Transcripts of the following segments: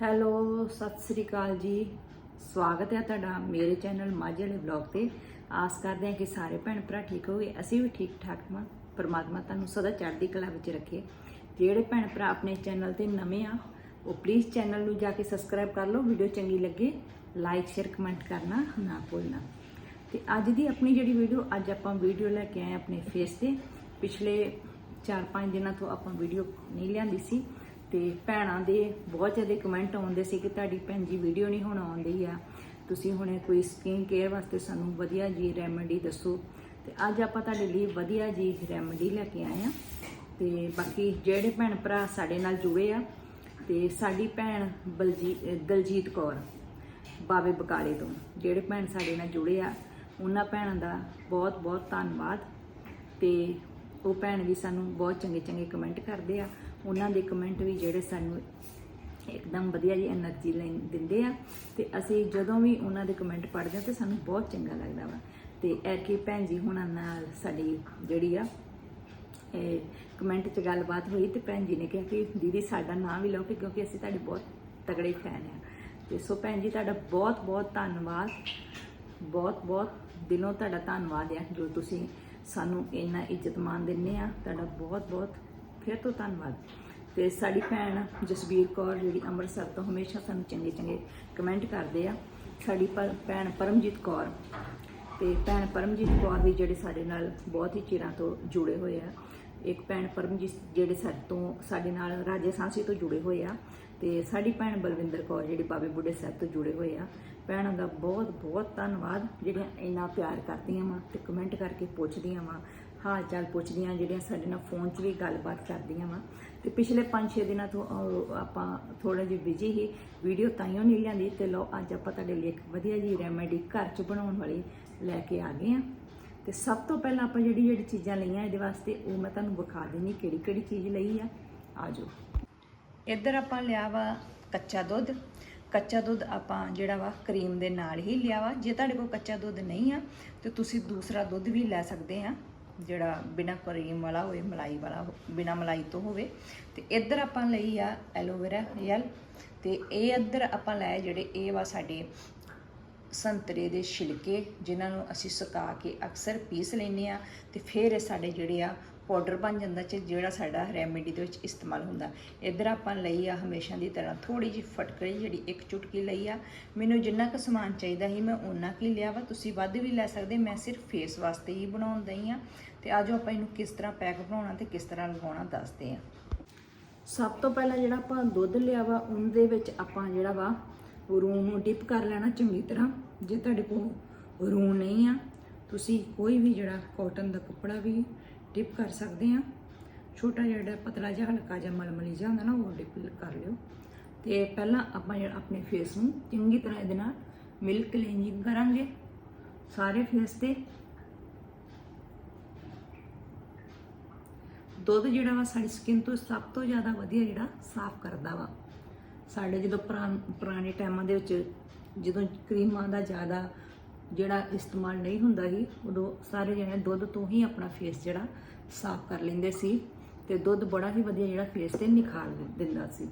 Hello, Sat Sri ਅਕਾਲ ਜੀ। ਸਵਾਗਤ ਹੈ ਤੁਹਾਡਾ ਮੇਰੇ ਚੈਨਲ ਮਾਝੇ ਵਾਲੇ ਬਲੌਗ ਤੇ। ਆਸ ਕਰਦੇ ਹਾਂ ਕਿ ਸਾਰੇ ਭੈਣ ਭਰਾ ਠੀਕ ਹੋਗੇ ਅਸੀਂ ਵੀ ਠੀਕ ਠਾਕ ਹਾਂ ਪਰਮਾਤਮਾ ਤੁਹਾਨੂੰ ਸਦਾ ਚੜ੍ਹਦੀ ਕਲਾ ਵਿੱਚ ਰੱਖੇ। ਜਿਹੜੇ ਭੈਣ ਭਰਾ ਆਪਣੇ ਚੈਨਲ ਤੇ ਨਵੇਂ ਆ, ਉਹ ਪਲੀਜ਼ ਚੈਨਲ ਨੂੰ ਜਾ ਕੇ ਸਬਸਕ੍ਰਾਈਬ ਕਰ ਲਓ। ਵੀਡੀਓ ਚੰਗੀ ਲੱਗੇ ਲਾਈਕ ਸ਼ੇਅਰ ਕਮੈਂਟ ਕਰਨਾ ਨਾ ਭੁੱਲਣਾ। ਤੇ ਅੱਜ ਦੀ ਆਪਣੀ ਜਿਹੜੀ ਵੀਡੀਓ ਅੱਜ ਆਪਾਂ ਵੀਡੀਓ ਲੈ ਕੇ ਆਏ ਆਪਣੇ ਫੇਸ ਤੇ। ਪਿਛਲੇ 4-5 ਦਿਨਾਂ ਤੋਂ ਆਪਾਂ ਵੀਡੀਓ ਨਹੀਂ ਲਿਆਂਦੀ ਸੀ। ਤੇ ਭੈਣਾਂ ਦੇ ਬਹੁਤ ਜ਼ਿਆਦਾ ਕਮੈਂਟ ਆਉਂਦੇ ਸੀ ਕਿ ਤੁਹਾਡੀ ਭੈਣ ਜੀ ਵੀਡੀਓ ਨਹੀਂ ਹੁਣ ਆਉਂਦੀ ਆ। ਤੁਸੀਂ ਹੁਣੇ ਕੋਈ ਸਕਿਨ ਕੇਅਰ ਵਾਸਤੇ ਸਾਨੂੰ ਵਧੀਆ ਜੀ ਰੈਮਡੀ ਦੱਸੋ। ਤੇ ਅੱਜ ਆਪਾਂ ਤੁਹਾਡੇ ਲਈ ਵਧੀਆ ਜੀ ਰੈਮਡੀ ਲੈ ਕੇ ਆਏ ਆ। ਤੇ ਬਾਕੀ ਜਿਹੜੇ ਭੈਣ ਭਰਾ ਸਾਡੇ ਨਾਲ ਜੁੜੇ ਆ, ਤੇ ਸਾਡੀ ਭੈਣ ਬਲਜੀਤ ਦਲਜੀਤ ਕੌਰ, ਬਾਵੇ ਬਕਾਲੇ ਤੋਂ। ਜਿਹੜੇ ਭੈਣ ਸਾਡੇ ਨਾਲ ਜੁੜੇ ਆ, ਉਹਨਾਂ ਭੈਣਾਂ ਦਾ ਬਹੁਤ ਬਹੁਤ ਧੰਨਵਾਦ। ਤੇ ਉਹ ਭੈਣ ਵੀ ਸਾਨੂੰ ਬਹੁਤ ਚੰਗੇ ਚੰਗੇ ਕਮੈਂਟ ਕਰਦੇ ਆ। ਉਹਨਾਂ ਦੇ ਕਮੈਂਟ ਵੀ ਜਿਹੜੇ ਸਾਨੂੰ ਇੱਕਦਮ ਵਧੀਆ ਜੀ એનર્ਜੀ ਦਿੰਦੇ ਆ। ਤੇ ਅਸੀਂ ਜਦੋਂ ਵੀ ਉਹਨਾਂ ਦੇ ਕਮੈਂਟ ਪੜ੍ਹਦੇ ਆ ਤੇ ਸਾਨੂੰ ਬਹੁਤ ਚੰਗਾ ਲੱਗਦਾ ਵਾ। ਤੇ ਕਿ ਭੈਣ ਜੀ ਹੁਣਾਂ ਨਾਲ ਸਾਡੀ ਜਿਹੜੀ ਆ, ਇਹ ਕਮੈਂਟ 'ਚ ਗੱਲਬਾਤ ਹੋਈ ਤੇ ਭੈਣ ਜੀ ਨੇ ਕਿਹਾ ਕਿ ਦੀਦੀ ਸਾਡਾ ਨਾਂ ਵੀ ਲਓ ਕਿਉਂਕਿ ਅਸੀਂ ਤੁਹਾਡੇ ਬਹੁਤ ਤਗੜੇ ਫੈਨ ਆ। ਤੇ ਸੋ ਭੈਣ ਜੀ ਤੁਹਾਡਾ ਬਹੁਤ ਬਹੁਤ ਧੰਨਵਾਦ। ਬਹੁਤ ਬਹੁਤ ਦਿਲੋਂ ਤੁਹਾਡਾ ਧੰਨਵਾਦ ਆ ਜੋ ਤੁਸੀਂ ਸਾਨੂੰ ਇੰਨਾ ਇੱਜ਼ਤ ਮਾਨ ਦਿੰਦੇ ਆ। ਤੁਹਾਡਾ ਬਹੁਤ ਬਹੁਤ ਫਿਰ ਤੋਂ ਧੰਨਵਾਦ। ਤੇ ਸਾਡੀ ਭੈਣ ਜਸਬੀਰ ਕੌਰ, ਜਿਹੜੀ ਅੰਮ੍ਰਿਤਸਰ ਤੋਂ ਹਮੇਸ਼ਾ ਸਾਨੂੰ ਚੰਗੇ ਚੰਗੇ ਕਮੈਂਟ ਕਰਦੇ ਆ। ਸਾਡੀ ਪਰ- ਭੈਣ ਪਰਮਜੀਤ ਕੌਰ। ਤੇ ਭੈਣ ਪਰਮਜੀਤ ਕੌਰ ਵੀ ਜਿਹੜੇ ਸਾਡੇ ਨਾਲ ਬਹੁਤ ਹੀ ਚਿਰਾਂ ਤੋਂ ਜੁੜੇ ਹੋਏ ਆ। ਇੱਕ ਭੈਣ ਪਰਮਜੀਤ ਜਿਹੜੇ ਸਾਡੇ ਤੋਂ, ਸਾਡੇ ਨਾਲ ਰਾਜੇ ਸਾਂਸੀ ਤੋਂ ਜੁੜੇ ਹੋਏ ਆ। ਤੇ ਸਾਡੀ ਭੈਣ ਬਲਵਿੰਦਰ ਕੌਰ, ਜਿਹੜੇ ਬਾਬੇ ਬੁੱਢੇ ਸਾਹਿਬ ਤੋਂ ਜੁੜੇ ਹੋਏ ਆ। ਭੈਣਾਂ ਦਾ ਬਹੁਤ ਬਹੁਤ ਧੰਨਵਾਦ, ਜਿਹੜੀਆਂ ਇੰਨਾ ਪਿਆਰ ਕਰਦੀਆਂ ਵਾ ਤੇ ਕਮੈਂਟ ਕਰਕੇ ਪੁੱਛਦੀਆਂ ਵਾ ਹਾਲ ਚਾਲ ਪੁੱਛਦੀਆਂ, ਜਿਹੜੀਆਂ ਸਾਡੇ ਨਾਲ ਫੋਨ 'ਚ ਵੀ ਗੱਲਬਾਤ ਕਰਦੀਆਂ ਵਾ। ਤੇ ਪਿਛਲੇ 5-6 ਦਿਨਾਂ ਤੋਂ ਆਪਾਂ ਥੋੜਾ ਜਿਹਾ ਬਿਜ਼ੀ ਹੀ ਵੀਡੀਓ ਤਾਈਓ ਨਹੀਂ ਲਿਆਂਦੀ, ਤੇ ਲਓ ਅੱਜ ਆਪਾਂ ਤੁਹਾਡੇ ਲਈ ਇੱਕ ਵਧੀਆ ਜੀ ਰੈਮੇਡੀ ਘਰ 'ਚ ਬਣਾਉਣ ਵਾਲੀ ਲੈ ਕੇ ਆ ਗਏ ਆ। ਤੇ ਸਭ ਤੋਂ ਪਹਿਲਾਂ ਆਪਾਂ ਜਿਹੜੀ ਜਿਹੜੀ ਚੀਜ਼ਾਂ ਲਈਆਂ ਇਹਦੇ ਵਾਸਤੇ, ਉਹ ਮੈਂ ਤੁਹਾਨੂੰ ਵਿਖਾ ਦੇਣੀ ਕਿਹੜੀ ਕਿਹੜੀ ਚੀਜ਼ ਲਈ ਆ। ਆਜੋ ਇੱਧਰ ਆਪਾਂ ਲਿਆ ਵਾ ਕੱਚਾ ਦੁੱਧ ਕੱਚਾ ਦੁੱਧ ਆਪਾਂ ਜਿਹੜਾ ਵਾ ਕਰੀਮ ਦੇ ਨਾਲ ਹੀ ਲਿਆ ਵਾ। ਜੇ ਤੁਹਾਡੇ ਕੋਲ ਕੱਚਾ ਦੁੱਧ ਨਹੀਂ ਆ, ਤੇ ਤੁਸੀਂ ਦੂਸਰਾ ਦੁੱਧ ਵੀ ਲੈ ਸਕਦੇ ਆ, ਜਿਹੜਾ ਬਿਨਾ ਕਰੀਮ ਵਾਲਾ ਹੋਵੇ, ਮਲਾਈ ਵਾਲਾ ਬਿਨਾ ਮਲਾਈ ਤੋਂ ਹੋਵੇ। ਤੇ ਇੱਧਰ ਆਪਾਂ ਲਈ ਆ ਐਲੋਵੇਰਾ ਜੈਲ, ਤੇ ਇਹ ਇੱਧਰ ਆਪਾਂ ਲੈ ਜਿਹੜੇ ਇਹ ਵਾ ਸਾਡੇ ਸੰਤਰੇ ਦੇ ਛਿਲਕੇ, ਜਿਨ੍ਹਾਂ ਨੂੰ ਅਸੀਂ ਸੁਕਾ ਕੇ ਅਕਸਰ ਪੀਸ ਲੈਂਦੇ ਆ ਤੇ ਫਿਰ ਇਹ ਸਾਡੇ ਜਿਹੜੇ ਆ ਪਾਊਡਰ ਬਣ ਜਾਂਦਾ ਚ ਜਿਹੜਾ ਸਾਡਾ ਰੈਮੇਡੀ ਦੇ ਵਿੱਚ ਇਸਤੇਮਾਲ ਹੁੰਦਾ। ਇੱਧਰ ਆਪਾਂ ਲਈ ਆ ਹਮੇਸ਼ਾ ਦੀ ਤਰ੍ਹਾਂ ਥੋੜੀ ਜਿਹੀ ਫਟਕੜੀ ਜਿਹੜੀ ਇੱਕ ਚੁਟਕੀ ਲਈ ਆ। ਮੈਨੂੰ ਜਿੰਨਾ ਕੁ ਸਮਾਨ ਚਾਹੀਦਾ ਸੀ ਮੈਂ ਉਹਨਾਂ ਕੀ ਲਿਆ ਵਾ। ਤੁਸੀਂ ਵੱਧ ਵੀ ਲੈ ਸਕਦੇ, ਮੈਂ ਸਿਰਫ ਫੇਸ ਵਾਸਤੇ ਹੀ ਬਣਾਉਣ ਦਈ ਆ। ਤੇ ਆਜੋ ਆਪਾਂ ਇਹਨੂੰ ਕਿਸ ਤਰ੍ਹਾਂ ਪੈਕ ਬਣਾਉਣਾ ਤੇ ਕਿਸ ਤਰ੍ਹਾਂ ਲਗਾਉਣਾ ਦੱਸਦੇ ਆ। ਸਭ ਤੋਂ ਪਹਿਲਾਂ ਜਿਹੜਾ ਆਪਾਂ ਦੁੱਧ ਲਿਆ ਵਾ, ਉਹਦੇ ਵਿੱਚ ਆਪਾਂ ਜਿਹੜਾ ਵਾ ਰੂਮ ਨੂੰ ਡਿਪ ਕਰ ਲੈਣਾ ਚੰਗੀ ਤਰ੍ਹਾਂ। ਜੇ ਤੁਹਾਡੇ ਕੋਲ ਰੂਮ ਨਹੀਂ ਆ, ਤੁਸੀਂ ਕੋਈ ਵੀ ਜਿਹੜਾ ਕਾਟਨ ਦਾ ਕੱਪੜਾ ਵੀ ਡਿਪ ਕਰ ਸਕਦੇ ਆ। ਛੋਟਾ ਜਿਹਾ ਜਿਹੜਾ ਪਤਲਾ ਜਿਹਾ, ਹਲਕਾ ਜਿਹਾ, ਮਲਮਲੀ ਜਿਹਾ ਹੁੰਦਾ ਨਾ, ਉਹ ਡਿਪ ਕਰ ਲਿਓ। ਤੇ ਪਹਿਲਾਂ ਆਪਾਂ ਜਿਹੜਾ ਆਪਣੇ ਫੇਸ ਨੂੰ ਚੰਗੀ ਤਰ੍ਹਾਂ ਇਹਦੇ ਨਾਲ ਮਿਲਕ ਕਲੀਨਿੰਗ ਕਰਾਂਗੇ। ਸਾਰੇ ਫੇਸ ਤੇ। ਦੁੱਧ ਜਿਹੜਾ ਵਾ ਸਾਡੀ ਸਕਿਨ ਤੋਂ ਸਭ ਤੋਂ ਜ਼ਿਆਦਾ ਵਧੀਆ ਜਿਹੜਾ ਸਾਫ਼ ਕਰਦਾ ਵਾ। ਸਾਡੇ ਜਦੋਂ ਪੁਰਾਣ- ਪੁਰਾਣੇ ਟਾਈਮਾਂ ਦੇ ਵਿੱਚ ਜਦੋਂ ਕਰੀਮਾਂ ਦਾ ਜ਼ਿਆਦਾ ਜਿਹੜਾ ਇਸਤੇਮਾਲ ਨਹੀਂ ਹੁੰਦਾ ਸੀ, ਉਦੋਂ ਸਾਰੇ ਜਣੇ ਦੁੱਧ ਤੋਂ ਹੀ ਆਪਣਾ ਫੇਸ ਜਿਹੜਾ ਸਾਫ਼ ਕਰ ਲੈਂਦੇ ਸੀ ਤੇ ਦੁੱਧ ਬੜਾ ਹੀ ਵਧੀਆ ਜਿਹੜਾ ਫੇਸ ਤੇ ਨਿਖਾਰ ਦਿੰਦਾ ਸੀ।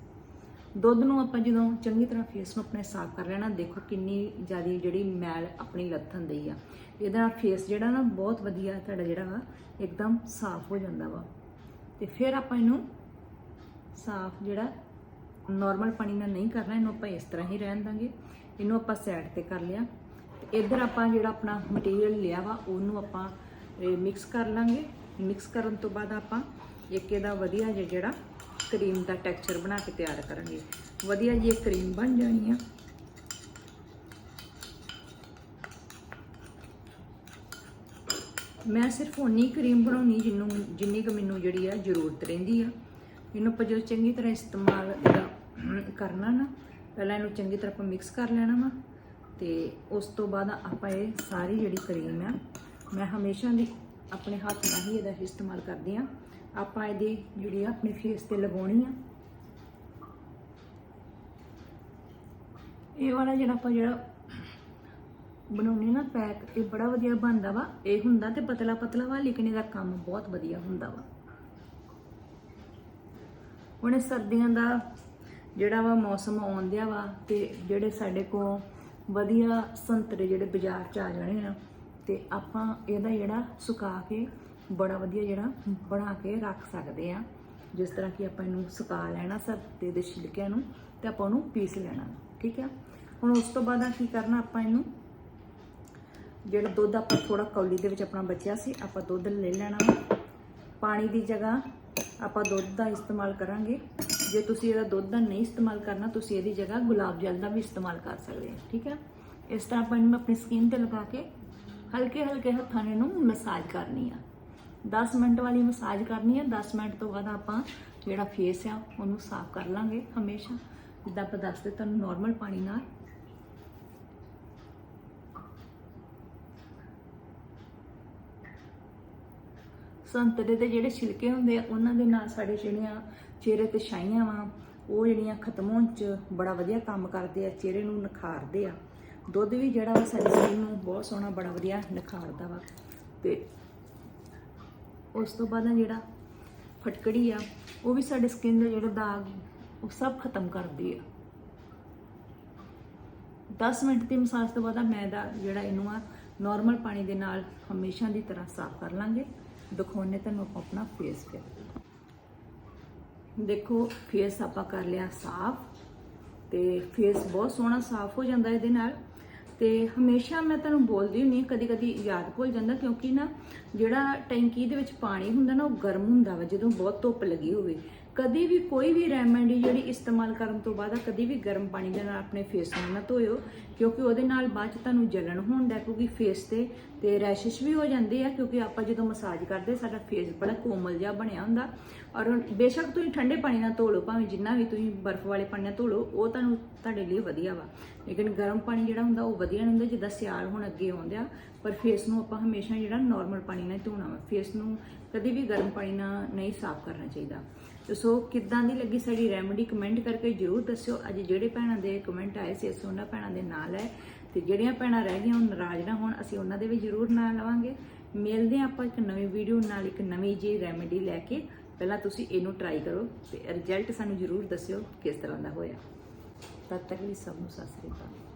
ਦੁੱਧ ਨੂੰ ਆਪਾਂ ਜਦੋਂ ਚੰਗੀ ਤਰ੍ਹਾਂ ਫੇਸ ਨੂੰ ਆਪਣੇ ਸਾਫ਼ ਕਰ ਲੈਣਾ, ਦੇਖੋ ਕਿੰਨੀ ਜ਼ਿਆਦੀ ਜਿਹੜੀ ਮੈਲ ਆਪਣੀ ਲੱਥਣ ਦੀ ਆ। ਇਹਦੇ ਨਾਲ ਫੇਸ ਜਿਹੜਾ ਨਾ ਬਹੁਤ ਵਧੀਆ ਤੁਹਾਡਾ ਜਿਹੜਾ ਵਾ, ਇੱਕਦਮ ਸਾਫ਼ ਹੋ ਜਾਂਦਾ ਵਾ। ਤੇ ਫਿਰ ਆਪਾਂ ਇਹਨੂੰ ਸਾਫ਼ ਜਿਹੜਾ ਨਾਰਮਲ ਪਾਣੀ ਨਾਲ ਨਹੀਂ ਕਰਨਾ, ਇਹਨੂੰ ਆਪਾਂ ਇਸ ਤਰ੍ਹਾਂ ਹੀ ਰਹਿਣ ਦਾਂਗੇ। ਇਹਨੂੰ ਆਪਾਂ ਸਾਈਡ ਤੇ ਕਰ ਲਿਆ। ਤੇ ਇੱਧਰ ਆਪਾਂ ਜਿਹੜਾ ਆਪਣਾ ਮਟੀਰੀਅਲ ਲਿਆ ਵਾ, ਉਹਨੂੰ ਆਪਾਂ ਮਿਕਸ ਕਰ ਲਾਂਗੇ। ਮਿਕਸ ਕਰਨ ਤੋਂ ਬਾਅਦ ਆਪਾਂ ਇੱਕ ਇਹਦਾ ਵਧੀਆ ਜਿਹਾ ਜਿਹੜਾ ਕਰੀਮ ਦਾ ਟੈਕਸਚਰ ਬਣਾ ਕੇ ਤਿਆਰ ਕਰਾਂਗੇ। ਵਧੀਆ ਜਿਹੀ ਇਹ ਕਰੀਮ ਬਣ ਜਾਣੀ ਆ। ਮੈਂ ਸਿਰਫ ਉਨੀ ਕਰੀਮ ਬਣਾਉਣੀ ਜਿੰਨੂੰ ਜਿੰਨੀ ਕੁ ਮੈਨੂੰ ਜਿਹੜੀ ਆ ਜ਼ਰੂਰਤ ਰਹਿੰਦੀ ਆ। ਇਹਨੂੰ ਆਪਾਂ ਜਦੋਂ ਚੰਗੀ ਤਰ੍ਹਾਂ ਇਸਤੇਮਾਲ ਇਹਦਾ ਕਰਨਾ ਨਾ, ਪਹਿਲਾਂ ਇਹਨੂੰ ਚੰਗੀ ਤਰ੍ਹਾਂ ਆਪਾਂ ਮਿਕਸ ਕਰ ਲੈਣਾ ਵਾ, ਤੇ ਉਸ ਤੋਂ ਬਾਅਦ ਆਪਾਂ ਇਹ ਸਾਰੀ ਜਿਹੜੀ ਕਰੀਮ ਆ, ਮੈਂ ਹਮੇਸ਼ਾ ਦੀ ਆਪਣੇ ਹੱਥ ਨਾਲ ਹੀ ਇਹਦਾ ਇਸਤੇਮਾਲ ਕਰਦੀ ਆ ਆਪਾਂ ਇਹਦੀ ਜਿਹੜੀ ਆ ਆਪਣੇ ਫੇਸ ਤੇ ਲਗਾਉਣੀ ਆ, ਇਹ ਵਾਲਾ ਜਿਹੜਾ ਆਪਾਂ ਜਿਹੜਾ ਬਣਾਉਣੀ ਨਾ ਪੈਕ ਇਹ ਬੜਾ ਵਧੀਆ ਬਣਦਾ ਵਾ। ਇਹ ਹੁੰਦਾ ਤੇ ਪਤਲਾ ਪਤਲਾ ਵਾ, ਲੇਕਿਨ ਇਹਦਾ ਕੰਮ ਬਹੁਤ ਵਧੀਆ ਹੁੰਦਾ ਵਾ। ਹੁਣ ਸਰਦੀਆਂ ਦਾ ਜਿਹੜਾ ਵਾ ਮੌਸਮ ਆਉਂਦਿਆ ਵਾ ਤੇ ਜਿਹੜੇ ਸਾਡੇ ਕੋਲ ਵਧੀਆ ਸੰਤਰੇ ਜਿਹੜੇ ਬਾਜ਼ਾਰ 'ਚ ਆ ਜਾਣੇ ਆ ਤੇ ਆਪਾਂ ਇਹਦਾ ਜਿਹੜਾ ਸੁਕਾ ਕੇ ਬੜਾ ਵਧੀਆ ਜਿਹੜਾ ਬਣਾ ਕੇ ਰੱਖ ਸਕਦੇ ਆ। ਜਿਸ ਤਰ੍ਹਾਂ ਕਿ ਆਪਾਂ ਇਹਨੂੰ ਸੁਕਾ ਲੈਣਾ ਸੰਤਰੇ ਦੇ ਛਿਲਕਿਆਂ ਨੂੰ ਤੇ ਆਪਾਂ ਉਹਨੂੰ ਪੀਸ ਲੈਣਾ, ਠੀਕ ਆ? ਹੁਣ ਉਸ ਤੋਂ ਬਾਅਦ ਆ ਕੀ ਕਰਨਾ ਆਪਾਂ ਇਹਨੂੰ? ਜਿਹੜਾ ਦੁੱਧ ਆਪਾਂ ਥੋੜਾ ਕੌਲੀ ਦੇ ਵਿੱਚ ਆਪਣਾ ਬਚਿਆ ਸੀ, ਆਪਾਂ ਦੁੱਧ ਲੈ ਲੈਣਾ ਪਾਣੀ ਦੀ ਜਗ੍ਹਾ ਆਪਾਂ ਦੁੱਧ ਦਾ ਇਸਤੇਮਾਲ ਕਰਾਂਗੇ। ਜੇ ਤੁਸੀਂ ਇਹਦਾ ਦੁੱਧ ਦਾ ਨਹੀਂ ਇਸਤੇਮਾਲ ਕਰਨਾ, ਤੁਸੀਂ ਇਹਦੀ ਜਗ੍ਹਾ ਗੁਲਾਬ ਜਲ ਦਾ ਵੀ ਇਸਤੇਮਾਲ ਕਰ ਸਕਦੇ ਹੋ, ਠੀਕ ਹੈ? ਇਸ ਤਰ੍ਹਾਂ ਆਪਾਂ ਇਹਨੂੰ ਆਪਣੀ ਸਕਿਨ ਤੇ ਲਗਾ ਕੇ ਹਲਕੇ ਹਲਕੇ ਹੱਥਾਂ ਨੇ ਇਹਨੂੰ ਮਸਾਜ ਕਰਨੀ ਆ। 10 ਮਿੰਟ ਵਾਲੀ ਮਸਾਜ ਕਰਨੀ ਆ 10 ਮਿੰਟ ਤੋਂ ਬਾਅਦ ਆਪਾਂ ਜਿਹੜਾ ਫੇਸ ਆ, ਉਹਨੂੰ ਸਾਫ਼ ਕਰ ਲਾਂਗੇ ਹਮੇਸ਼ਾ। ਜਿੱਦਾਂ ਆਪਾਂ ਦੱਸਦੇ ਤੁਹਾਨੂੰ ਨਾਰਮਲ ਪਾਣੀ ਨਾਲ। ਸੰਤਰੇ ਦੇ ਜਿਹੜੇ ਛਿਲਕੇ ਹੁੰਦੇ ਆ, ਉਹਨਾਂ ਦੇ ਨਾਲ ਸਾਡੇ ਜਿਹੜੀਆਂ ਚਿਹਰੇ ਤੇ ਛਾਈਆਂ ਵਾ, ਉਹ ਜਿਹੜੀਆਂ ਖਤਮ ਹੋਣ ਚ ਬੜਾ ਵਧੀਆ ਕੰਮ ਕਰਦੇ ਆ, ਚਿਹਰੇ ਨੂੰ ਨਿਖਾਰਦੇ ਆ। ਦੁੱਧ ਵੀ ਜਿਹੜਾ ਵਾ ਸਾਡੀ ਸਰੀਰ ਨੂੰ ਬਹੁਤ ਸੋਹਣਾ, ਬੜਾ ਵਧੀਆ ਨਿਖਾਰਦਾ ਵਾ। ਤੇ ਉਸ ਤੋਂ ਬਾਅਦ ਜਿਹੜਾ ਫਟਕੜੀ ਆ, ਉਹ ਵੀ ਸਾਡੇ ਸਕਿਨ ਦਾ ਜਿਹੜਾ ਦਾਗ, ਉਹ ਸਭ ਖਤਮ ਕਰਦੀ ਆ। 10 ਮਿੰਟ ਦੀ ਮਸਾਜ ਤੋਂ ਬਾਅਦ ਮੈਂ ਦਾ ਜਿਹੜਾ ਇਹਨੂੰ ਆ ਨਾਰਮਲ ਪਾਣੀ ਦੇ ਨਾਲ ਹਮੇਸ਼ਾ ਦੀ ਤਰ੍ਹਾਂ ਸਾਫ਼ ਕਰ ਲਾਂਗੇ। ਦਿਖਾਉਣੇ ਤੁਹਾਨੂੰ ਆਪਾਂ ਆਪਣਾ ਫੇਸ ਫਿਰ ਦੇਖੋ ਫੇਸ ਆਪਾਂ ਕਰ ਲਿਆ ਸਾਫ਼ ਤੇ ਫੇਸ ਬਹੁਤ ਸੋਹਣਾ ਸਾਫ਼ ਹੋ ਜਾਂਦਾ ਇਹਦੇ ਨਾਲ। ਤੇ ਹਮੇਸ਼ਾ ਮੈਂ ਤੁਹਾਨੂੰ ਬੋਲਦੀ ਹੁੰਨੀ ਕਦੀ ਕਦੀ ਯਾਦ ਭੁੱਲ ਜਾਂਦਾ ਕਿਉਂਕਿ ਨਾ ਜਿਹੜਾ ਟੈਂਕੀ ਦੇ ਵਿੱਚ ਪਾਣੀ ਹੁੰਦਾ ਨਾ, ਉਹ ਗਰਮ ਹੁੰਦਾ ਵਾ, ਜਦੋਂ ਬਹੁਤ ਧੁੱਪ ਲੱਗੀ ਹੋਵੇ। ਕਦੀ ਵੀ ਕੋਈ ਵੀ ਰੈਮੇਡੀ ਜਿਹੜੀ ਇਸਤੇਮਾਲ ਕਰਨ ਤੋਂ ਬਾਅਦ ਆ, ਕਦੀ ਵੀ ਗਰਮ ਪਾਣੀ ਦੇ ਨਾਲ ਆਪਣੇ ਫੇਸ ਨੂੰ ਨਾ ਧੋਇਓ, ਕਿਉਂਕਿ ਉਹਦੇ ਨਾਲ ਬਾਅਦ ਚ ਤੁਹਾਨੂੰ ਜਲਣ ਹੁੰਦਾ ਕਿਉਂਕਿ ਫੇਸ ਤੇ ਤੇ ਰੈਸ਼ਿਸ਼ ਵੀ ਹੋ ਜਾਂਦੇ ਆ, ਕਿਉਂਕਿ ਆਪਾਂ ਜਦੋਂ ਮਸਾਜ ਕਰਦੇ, ਸਾਡਾ ਫੇਸ ਬੜਾ ਕੋਮਲ ਜਿਹਾ ਬਣਿਆ ਹੁੰਦਾ। ਔਰ ਬੇਸ਼ੱਕ ਤੁਸੀਂ ਠੰਡੇ ਪਾਣੀ ਨਾਲ ਧੋ ਲਓ, ਭਾਵੇਂ ਜਿੰਨਾ ਵੀ ਤੁਸੀਂ ਬਰਫ਼ ਵਾਲੇ ਪਾਣੀ ਨਾਲ ਧੋ ਲਓ, ਉਹ ਤੁਹਾਨੂੰ ਤੁਹਾਡੇ ਲਈ ਵਧੀਆ ਵਾ। ਲੇਕਿਨ ਗਰਮ ਪਾਣੀ ਜਿਹੜਾ ਹੁੰਦਾ, ਉਹ ਵਧੀਆ ਨਹੀਂ ਹੁੰਦਾ, ਜਿੱਦਾਂ ਸਿਆਲ ਹੁਣ ਅੱਗੇ ਆਉਂਦੇ ਆ, ਪਰ ਫੇਸ ਨੂੰ ਆਪਾਂ ਹਮੇਸ਼ਾ ਜਿਹੜਾ ਨਾਰਮਲ ਪਾਣੀ ਨਾਲ ਧੋਣਾ ਵਾ। ਫੇਸ ਨੂੰ ਕਦੇ ਵੀ ਗਰਮ ਪਾਣੀ ਨਾਲ ਨਹੀਂ ਸਾਫ਼ ਕਰਨਾ ਚਾਹੀਦਾ। ਤੇ ਸੋ ਕਿੱਦਾਂ ਦੀ ਲੱਗੀ ਸਾਡੀ ਰੈਮਡੀ ਕਮੈਂਟ ਕਰਕੇ ਜਰੂਰ ਦੱਸਿਓ। ਅੱਜ ਜਿਹੜੇ ਭੈਣਾਂ ਦੇ ਕਮੈਂਟ ਆਏ ਸੀ, ਅਸੀਂ ਉਹਨਾਂ ਭੈਣਾਂ ਦੇ ਨਾਲ ਹੈ ਤੇ ਜਿਹੜੀਆਂ ਭੈਣਾਂ ਰਹਿ ਗਈਆਂ, ਉਹ ਨਾਰਾਜ਼ ਨਾ ਹੋਣ, ਅਸੀਂ ਉਹਨਾਂ ਦੇ ਵੀ ਜਰੂਰ ਨਾਲ ਲਵਾਂਗੇ ਮਿਲਦੇ ਹਾਂ ਆਪਾਂ ਇੱਕ ਨਵੀਂ ਵੀਡੀਓ ਨਾਲ, ਇੱਕ ਨਵੀਂ ਜੀ ਰੈਮਡੀ ਲੈ ਕੇ। ਪਹਿਲਾਂ ਤੁਸੀਂ ਇਹਨੂੰ ਟਰਾਈ ਕਰੋ ਤੇ ਰਿਜ਼ਲਟ ਸਾਨੂੰ ਜਰੂਰ ਦੱਸਿਓ ਕਿਸ ਤਰ੍ਹਾਂ ਦਾ ਹੋਇਆ। ਤਦ ਤੱਕ ਲਈ ਸਭ ਨੂੰ ਸਤਿ ਸ੍ਰੀ ਅਕਾਲ।